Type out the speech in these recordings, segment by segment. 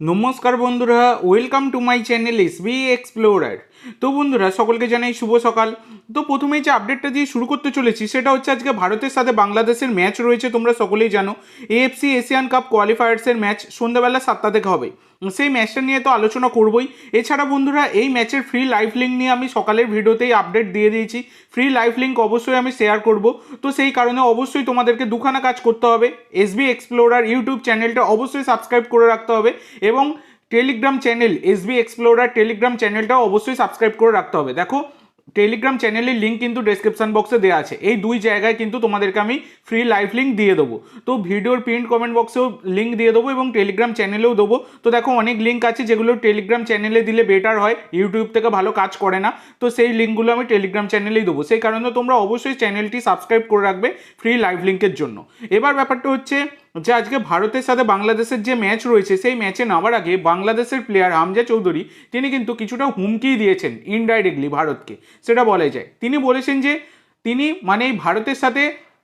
নমস্কার বন্ধুরা welcome to my channel S B explorer তো বন্ধুরা, সকলকে জানাই শুভ সকাল। তো প্রথমে যে আপডেটটা দিয়ে শুরু করতে চলেছি, সেটা হচ্ছে আজকে ভারতের সাথে বাংলাদেশের ম্যাচ রয়েছে, তোমরা সকলেই জানো। এএফসি এশিয়ান কাপ কোয়ালিফায়ার্সের ম্যাচ সন্ধ্যাবেলা সাতটা থেকে হবে। সেই ম্যাচটা নিয়ে তো আলোচনা করবই। এছাড়া বন্ধুরা, এই ম্যাচের ফ্রি লাইভ লিঙ্ক নিয়ে আমি সকালের ভিডিওতেই আপডেট দিয়ে দিয়েছি। ফ্রি লাইভ লিঙ্ক অবশ্যই আমি শেয়ার করব। তো সেই কারণে অবশ্যই তোমাদেরকে দুখানা কাজ করতে হবে। এসবি এক্সপ্লোরার ইউটিউব চ্যানেলটা অবশ্যই সাবস্ক্রাইব করে রাখতে হবে এবং Telegram channel SB explorer Telegram চ্যানেলটাও অবশ্যই সাবস্ক্রাইব করে রাখতে হবে। দেখো টেলিগ্রাম চ্যানেলের লিঙ্ক কিন্তু ডেসক্রিপশন বক্সে দেওয়া আছে। এই দুই জায়গায় কিন্তু তোমাদেরকে আমি ফ্রি লাইভ লিঙ্ক দিয়ে দেবো। তো ভিডিওর প্রিন্ট কমেন্ট বক্সেও লিঙ্ক দিয়ে দেবো এবং টেলিগ্রাম চ্যানেলেও দেবো। তো দেখো অনেক লিঙ্ক আছে যেগুলো টেলিগ্রাম চ্যানেলে দিলে বেটার হয় ইউটিউব থেকে ভালো কাজ করে না। তো সেই লিঙ্কগুলো আমি টেলিগ্রাম চ্যানেলেই দেবো। সেই কারণে তোমরা অবশ্যই চ্যানেলটি সাবস্ক্রাইব করে রাখবে ফ্রি লাইভ লিঙ্কের জন্য। এবার ব্যাপারটা হচ্ছে যে আজকে ভারতের সাথে বাংলাদেশের যে ম্যাচ রয়েছে, সেই ম্যাচে নামার আগে বাংলাদেশের প্লেয়ার হামজা চৌধুরী, তিনি কিন্তু কিছুটা হুমকি দিয়েছেন ইনডাইরেক্টলি ভারতকে। সেটা বলা যায়। তিনি বলেছেন যে, তিনি মানে ভারতের সাথে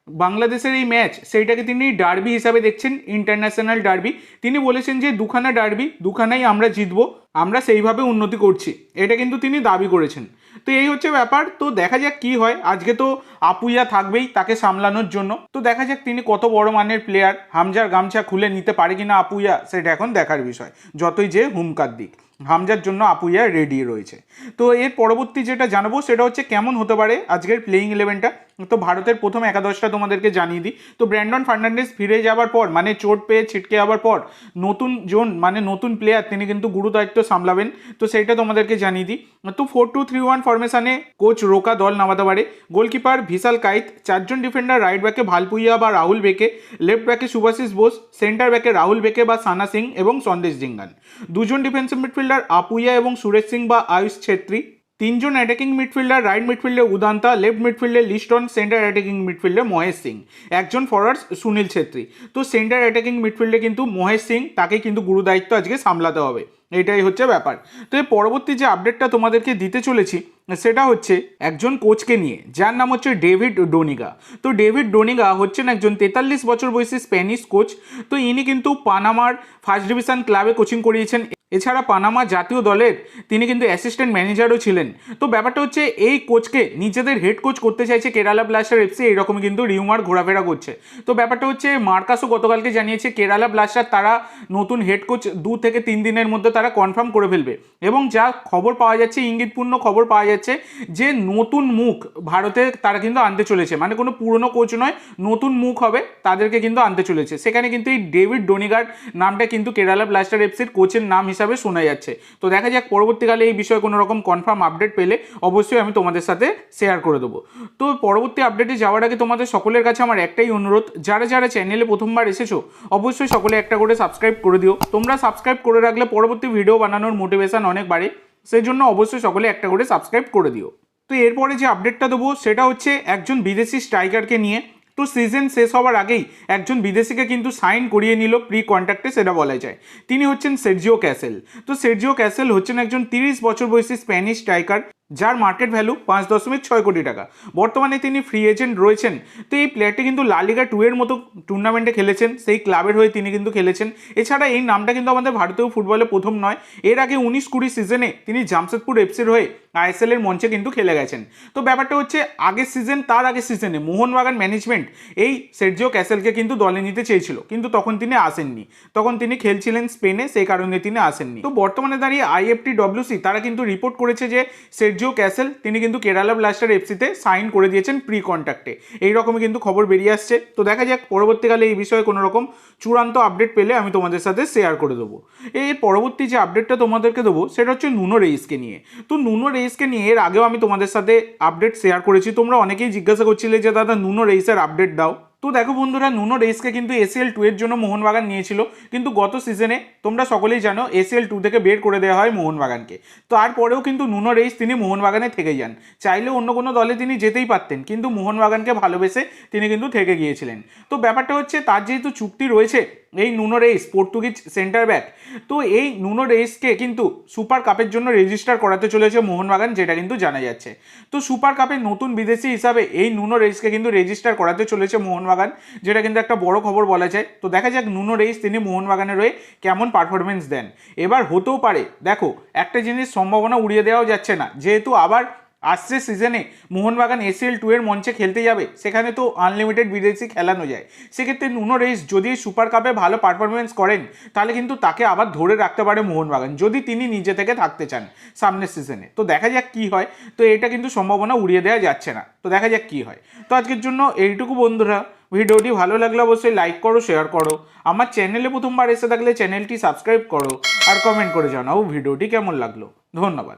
বাংলাদেশের এই ম্যাচ সেইটাকে তিনি ডার্বি হিসাবে দেখছেন ইন্টারন্যাশনাল ডার্বি তিনি বলেছেন যে, দুখানা ডার্বি দুখানাই আমরা জিতবো। আমরা সেইভাবে উন্নতি করছি। এটা কিন্তু তিনি দাবি করেছেন। তো এই হচ্ছে ব্যাপার। তো দেখা যাক কি হয়। আজকে তো আপুইয়া থাকবেই তাকে সামলানোর জন্য। তো দেখা যাক তিনি কত বড় মানের প্লেয়ার হামজার গামছা খুলে নিতে পারে কিনা আপুইয়া, সেটা এখন দেখার বিষয়। যতই যে হুমকার দিক। হামজার জন্য আপুইয়া রেডি রয়েছে। তো এর পরবর্তী যেটা জানাব, সেটা হচ্ছে কেমন হতে পারে আজকের প্লেইং ইলেভেনটা তো ভারতের প্রথম একাদশটা তোমাদেরকে জানিয়ে দিই। তো ব্র্যান্ডন ফার্নান্ডেস ফিরে যাওয়ার পর মানে চোট পেয়ে ছিটকে যাওয়ার পর, নতুন জন মানে নতুন প্লেয়ার তিনি কিন্তু গুরু দায়িত্ব সামলাবেন। তো সেইটা তোমাদেরকে জানিয়ে দিই। তো ফোর টু থ্রি ওয়ান ফরমেশনে কোচ রোকা দল নামাতে পারে। গোলকিপার ভিশাল কাইত, চারজন ডিফেন্ডার রাইট ব্যাকে ভালপুইয়া বা রাহুল বেকে লেফট ব্যাকে সুভাশিস বোস সেন্টার ব্যাকে রাহুল বেকে বা সানা সিং এবং সন্দেশ জিঙ্গান। দুজন ডিফেন্সিভ মিডফিল্ডার আপুইয়া এবং সুরেশ সিং বা আয়ুষ ছেত্রী। তিনজন অ্যাটাকিং মিডফিল্ডার রাইট মিডফিল্ডে উদান্তা লেফট মিডফিল্ডে লিস্টন সেন্টার অ্যাটাকিং মিডফিল্ডে মহেশ সিং। একজন ফরওয়ার্ড সুনীল ছেত্রী। তো সেন্টার অ্যাটাকিং মিডফিল্ডে কিন্তু মহেশ সিং তাকে কিন্তু গুরুদায়িত্ব আজকে সামলাতে হবে। এটাই হচ্ছে ব্যাপার। তো এর পরবর্তী যে আপডেটটা তোমাদেরকে দিতে চলেছি, সেটা হচ্ছে একজন কোচকে নিয়ে, যার নাম হচ্ছে ডেভিড ডোনিগা। তো ডেভিড ডোনিগা হচ্ছেন একজন তেতাল্লিশ বছর বয়সী স্প্যানিশ কোচ তো ইনি কিন্তু পানামার ফার্স্ট ডিভিশন ক্লাবে কোচিং করিয়েছেন এছাড়া পানামা জাতীয় দলের তিনি কিন্তু অ্যাসিস্ট্যান্ট ম্যানেজারও ছিলেন। তো ব্যাপারটা হচ্ছে এই কোচকে নিজেদের হেড কোচ করতে চাইছে কেরালা ব্লাস্টার এফসি এইরকম কিন্তু রিউমার ঘোরাফেরা করছে। তো ব্যাপারটা হচ্ছে মার্কাসও গতকালকে জানিয়েছে কেরালা ব্লাস্টার তারা নতুন হেড কোচ দু থেকে তিন দিনের মধ্যে তারা কনফার্ম করে ফেলবে। এবং যা খবর পাওয়া যাচ্ছে, ইঙ্গিতপূর্ণ খবর পাওয়া যাচ্ছে যে নতুন মুখ ভারতে তারা কিন্তু আনতে চলেছে। মানে কোনো পুরনো কোচ নয়, নতুন মুখ হবে তাদেরকে কিন্তু আনতে চলেছে। সেখানে কিন্তু এই ডেভিড ডোনিগার্ড নামটা কিন্তু কেরালা ব্লাস্টার এফসির কোচের নাম হিসাবে শোনা যাচ্ছে। তো দেখা যাক, পরবর্তীকালে এই বিষয়ে কোনো রকম কনফার্ম আপডেট পেলে অবশ্যই আমি তোমাদের সাথে শেয়ার করে দেবো। তো পরবর্তী আপডেটে যাওয়ার আগে তোমাদের সকলের কাছে আমার একটাই অনুরোধ, যারা যারা চ্যানেলে প্রথমবার এসেছ, অবশ্যই সকলে একটা করে সাবস্ক্রাইব করে দিও। তোমরা সাবস্ক্রাইব করে রাখলে পরবর্তী ভিডিও বানানোর মোটিভেশন অনেক বাড়ে সেই জন্য অবশ্যই সকলে একটা করে সাবস্ক্রাইব করে দিও। তো এরপরে যে আপডেটটা দেবো, সেটা হচ্ছে একজন বিদেশি স্ট্রাইকারকে নিয়ে। তো সিজন শেষ হওয়ার আগেই একজন বিদেশিকে কিন্তু সাইন করিয়ে নিল প্রি কন্ট্রাক্টে সেটা বলা যায়। তিনি হচ্ছেন সেরজিও ক্যাসেল তো সেরজিও ক্যাসেল হচ্ছেন একজন তিরিশ বছর বয়সী স্প্যানিশ স্ট্রাইকার যার মার্কেট ভ্যালু পাঁচ দশমিক ছয় কোটি টাকা। বর্তমানে তিনি ফ্রি এজেন্ট রয়েছেন। তো এই প্লেয়ারটি কিন্তু লালিগা টু এর মতো টুর্নামেন্টে খেলেছেন। সেই ক্লাবের হয়ে তিনি কিন্তু খেলেছেন। এছাড়া এই নামটা কিন্তু আমাদের ভারতীয় ফুটবলে প্রথম নয়। এর আগে উনিশ কুড়ি সিজনে তিনি জামশেদপুর এফসির হয়ে আইএসএল এর মঞ্চে কিন্তু খেলে গেছেন। তো ব্যাপারটা হচ্ছে, আগের সিজন তার আগের সিজনে মোহনবাগান ম্যানেজমেন্ট এই সের্জিও ক্যাসেলকে কিন্তু দলে নিতে চেয়েছিল। কিন্তু তখন তিনি আসেননি। তখন তিনি খেলছিলেন স্পেনে, সেই কারণে তিনি আসেননি। তো বর্তমানে দাঁড়িয়ে আইএফটি ডব্লিউসি তারা কিন্তু রিপোর্ট করেছে যে সের্জিও ক্যাসেল, তিনি কিন্তু কেরালা ব্লাস্টার এফসিতে সাইন করে দিয়েছেন প্রি কন্ট্রাক্টে এইরকমই কিন্তু খবর বেরিয়ে আসছে। তো দেখা যাক, পরবর্তীকালে এই বিষয়ে কোনো রকম চূড়ান্ত আপডেট পেলে আমি তোমাদের সাথে শেয়ার করে দেবো। এর পরবর্তী যে আপডেটটা তোমাদেরকে দেবো, সেটা হচ্ছে নুনো রেইসকে নিয়ে। তো নুনো রেইসকে নিয়ে এর আগেও আমি তোমাদের সাথে আপডেট শেয়ার করেছি। তোমরা অনেকেই জিজ্ঞাসা করছিলে যে, দাদা, নুনো রেইসের আপডেট দাও। তো দেখো বন্ধুরা নুনো রেইসকে কিন্তু এসিএল টু এর জন্য মোহনবাগান নিয়েছিল। কিন্তু গত সিজনে তোমরা সকলেই জানো এসিএল টু থেকে বের করে দেওয়া হয় মোহনবাগানকে। তারপরেও কিন্তু নুনো রেস তিনি মোহনবাগানে থেকে যান। চাইলে অন্য কোনো দলে তিনি যেতেই পারতেন, কিন্তু মোহনবাগানকে ভালোবেসে তিনি কিন্তু থেকে গিয়েছিলেন। তো ব্যাপারটা হচ্ছে, তার যেহেতু চুক্তি রয়েছে এই Nuno Reis Portuguese centre back তো এই নুনো রেইসকে কিন্তু সুপার কাপের জন্য রেজিস্টার করাতে চলেছে মোহনবাগান, যেটা কিন্তু জানা যাচ্ছে। তো সুপার কাপের নতুন বিদেশি হিসাবে এই নুনো রেইসকে কিন্তু রেজিস্টার করাতে চলেছে মোহনবাগান, যেটা কিন্তু একটা বড় খবর বলা যায়। তো দেখা যাক নুনো রেইস তিনি মোহনবাগানের হয়ে কেমন পারফরমেন্স দেন। এবার হতেও পারে, দেখো, একটা জিনিস সম্ভাবনা উড়িয়ে দেওয়াও যাচ্ছে না। যেহেতু আবার আসছে সিজনে মোহনবাগান এসএল টু এর মঞ্চে খেলতে যাবে। সেখানে তো আনলিমিটেড বিদেশি খেলানো যায়। সেক্ষেত্রে নুনো রেইস যদি সুপার কাপে ভালো পারফরমেন্স করেন, তাহলে কিন্তু তাকে আবার ধরে রাখতে পারে মোহনবাগান, যদি তিনি নিজে থেকে থাকতে চান সামনের সিজনে তো দেখা যাক কি হয়। তো এটা কিন্তু সম্ভাবনা উড়িয়ে দেওয়া যাচ্ছে না। তো দেখা যাক কি হয়। তো আজকের জন্য এইটুকু বন্ধুরা। ভিডিওটি ভালো লাগলে অবশ্যই লাইক করো শেয়ার করো। আমার চ্যানেলে প্রথমবার এসে থাকলে চ্যানেলটি সাবস্ক্রাইব করো। আর কমেন্ট করে জানাও ভিডিওটি কেমন লাগল। ধন্যবাদ।